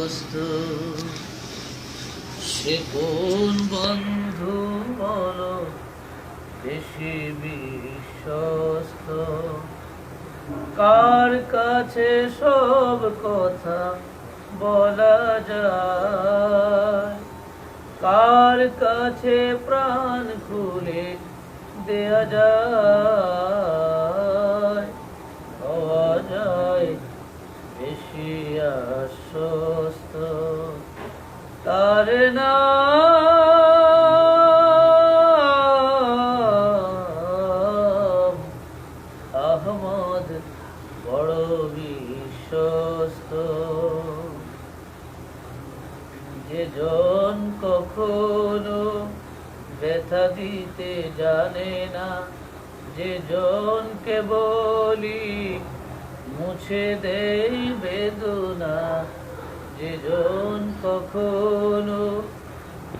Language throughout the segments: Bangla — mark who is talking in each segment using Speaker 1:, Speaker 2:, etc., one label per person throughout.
Speaker 1: বিশ্বস্ত সে কোন বন্ধু বলো? বেশি বিশ্বস্ত। কার কাছে সব কথা বলা যায়? কার কাছে প্রাণ খুলে দেয়া যায়? বেশি আশ্বস্ত তার আহমদ বড় বিশ্বস্ত। যে জন কখনো ব্যথা দিতে জানে না, যে জনকে বলি মুছে দেই বেদনা। যে জন কখনো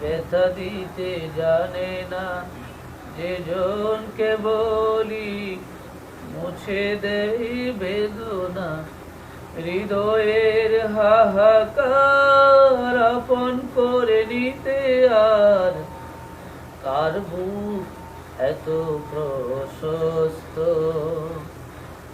Speaker 1: ব্যথা দিতে জানে না। যে জনকে বলি মুছে দেই বেদনা। হৃদয়ের হাহাকার আপন করে নিতে আর কার বুক এত প্রশস্ত?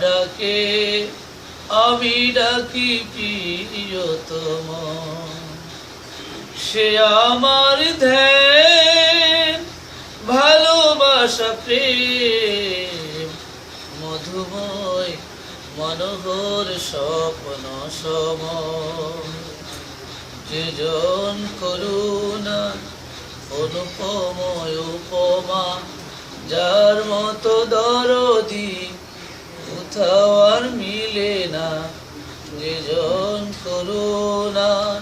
Speaker 1: ডাকে আমি ডাকি প্রিয়তম। সে আমার ধ্যান, ভালোবাসা, প্রেম, মধুময়, মনোহর, স্বপ্ন সম যেজন করুণা, অনুপময় উপমা, যার মতো দরদি কোথাও আর মিলে না। যেজন করুণা,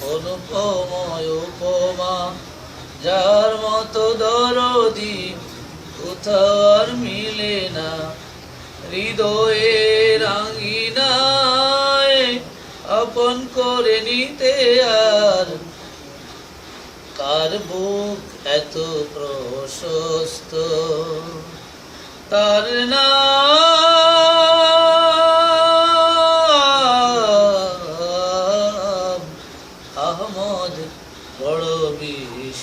Speaker 1: অনুপময় উপমা। যার মতো দরদি কোথাও আর মিলে না। হৃদয়ের আঙ্গিনায় আপন করে নিতে আর কার বুক এত প্রশস্ত? তার নাম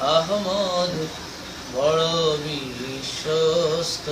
Speaker 1: আহমদ বড় বিশ্বস্ত।